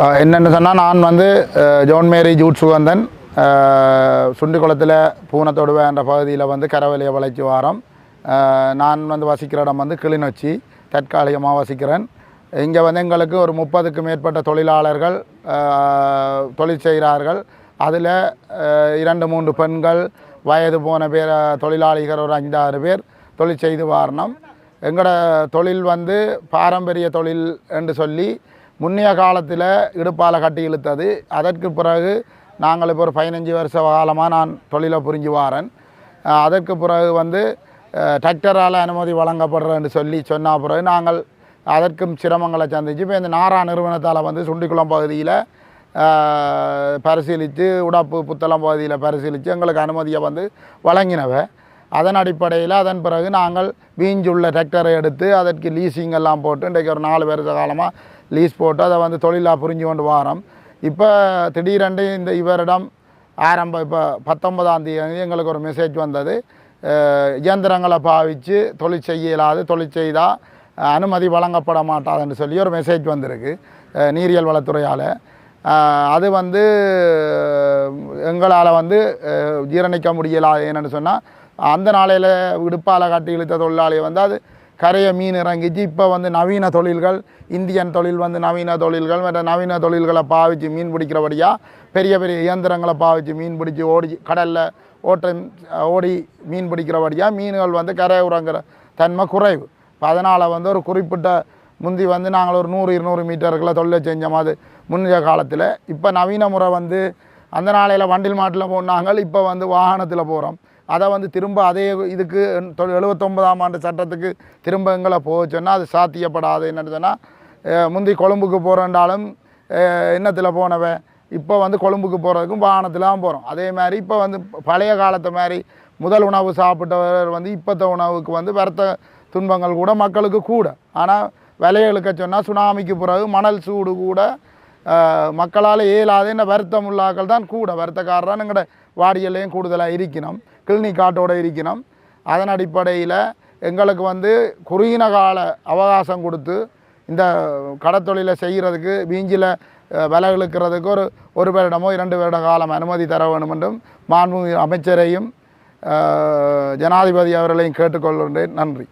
என்னென்னு சொன்னால் நான் வந்து ஜோன் மேரி ஜூட் சுகந்தன் சுண்டிக்குளத்தில் பூனத்தொடுவை என்ற பகுதியில் வந்து கரவலிய வளைச்சி வாரம். நான் வந்து வசிக்கிற இடம் வந்து கிளிநொச்சி. தற்காலிகமாக வசிக்கிறேன். இங்கே வந்து எங்களுக்கு ஒரு முப்பதுக்கு மேற்பட்ட தொழிலாளர்கள் தொழில் செய்கிறார்கள். அதில் இரண்டு மூன்று பெண்கள் வயது போன பேர் தொழிலாளிகள் ஒரு அஞ்சாறு பேர் தொழில் செய்து வாரணம். எங்களோட தொழில் வந்து பாரம்பரிய தொழில் என்று சொல்லி முன்னைய காலத்தில் இடுப்பால் கட்டி இழுத்தது. அதற்கு பிறகு நாங்கள் இப்போ ஒரு பதினஞ்சு வருஷ காலமாக நான் தொழிலை புரிஞ்சு வாரேன். அதற்கு பிறகு வந்து டிராக்டரால் அனுமதி வழங்கப்படுறேன்னு சொல்லி சொன்ன பிறகு நாங்கள் அதற்கும் சிரமங்களை சந்திச்சு இப்போ இந்த நாரா நிறுவனத்தால் வந்து சுண்டிக்குளம் பகுதியில் பரிசீலித்து உடப்பு புத்தளம் பகுதியில் பரிசீலித்து எங்களுக்கு அனுமதியை வந்து வழங்கினவ. அதன் அடிப்படையில் அதன் பிறகு நாங்கள் வீஞ்சுள்ள டிராக்டரை எடுத்து அதற்கு லீஸிங்கெல்லாம் எல்லாம் போட்டு இன்றைக்கு ஒரு நாலு வருஷ காலமாக லீஸ் போட்டு அதை வந்து தொழிலாக புரிஞ்சு கொண்டு வாரோம். இப்போ திடீரென்று இந்த இவரிடம் ஆரம்ப இப்போ பத்தொன்பதாம் தேதி எங்களுக்கு ஒரு மெசேஜ் வந்தது. இயந்திரங்களை பாவித்து தொழில் செய்ய இயலாது தொழில் செய்தால் அனுமதி வழங்கப்பட மாட்டாதுன்னு சொல்லி ஒரு மெசேஜ் வந்திருக்கு நீரியல் வளத்துறையால். அது வந்து எங்களால் வந்து ஜீரணிக்க முடியலா என்னென்னு சொன்னால் அந்த நாளையில் விடுப்பால் காட்டி இழுத்த தொழிலாளி வந்து அது கரையை மீன் இறங்கிச்சு. இப்போ வந்து நவீன தொழில்கள் இந்தியன் தொழில் வந்து நவீன தொழில்கள் மற்ற நவீன தொழில்களை பாவிச்சு மீன் பிடிக்கிறபடியாக பெரிய பெரிய இயந்திரங்களை பாவிச்சு மீன் பிடிச்சி ஓடி கடலில் ஓட்ட ஓடி மீன் பிடிக்கிறபடியாக மீன்கள் வந்து கரை உறங்குற தன்மை குறைவு. அதனால் வந்து ஒரு குறிப்பிட்ட முந்தி வந்து நாங்கள் ஒரு நூறு இருநூறு மீட்டருக்குள்ள தொழிலை செஞ்சோம். மாதிரி முந்தைய காலத்தில். இப்போ நவீன முறை வந்து அந்த நாளையில் வண்டில் மாட்டில் போனாங்க. இப்போ வந்து வாகனத்தில் போகிறோம் அதை வந்து திரும்ப அதே இதுக்கு தொ- எழுபத்தொன்பதாம் ஆண்டு சட்டத்துக்கு திரும்ப எங்களை போக சொன்னால் அது சாத்தியப்படாது. என்னதுன்னா சொன்னால் முந்தி கொழும்புக்கு போகிறேன்டாலும் எண்ணத்தில் போனவன்? இப்போ வந்து கொழும்புக்கு போகிறதுக்கும் வாகனத்தில் தான் போகிறோம் அதே மாதிரி இப்போ வந்து பழைய காலத்து மாதிரி முதல் உணவு சாப்பிட்டவர் வந்து இப்போத்த உணவுக்கு வந்து வருத்த துன்பங்கள் கூட மக்களுக்கு கூட. ஆனால் விலையெழுக்க சொன்னால் சுனாமிக்கு பிறகு மணல் சூடு கூட மக்களால் இயலாத என்ன வருத்தம் உள்ளாக்கள் தான் கூட. வருத்தக்காரராக எங்களோட வாடியல்லையும் கூடுதலாக இருக்கணும் கிளினிக் காட்டோட இருக்கிறோம் அதன் அடிப்படையில் எங்களுக்கு வந்து குறுகின கால அவகாசம் கொடுத்து இந்த கடத்தொழிலை செய்கிறதுக்கு வீஞ்சில் விலை இழுக்கிறதுக்கு ஒரு ஒரு வருடமோ இரண்டு வருட காலம் அனுமதி தர வேண்டும் என்றும் மாண்பு அமைச்சரையும் ஜனாதிபதி அவர்களையும் கேட்டுக்கொள்கின்றேன். நன்றி.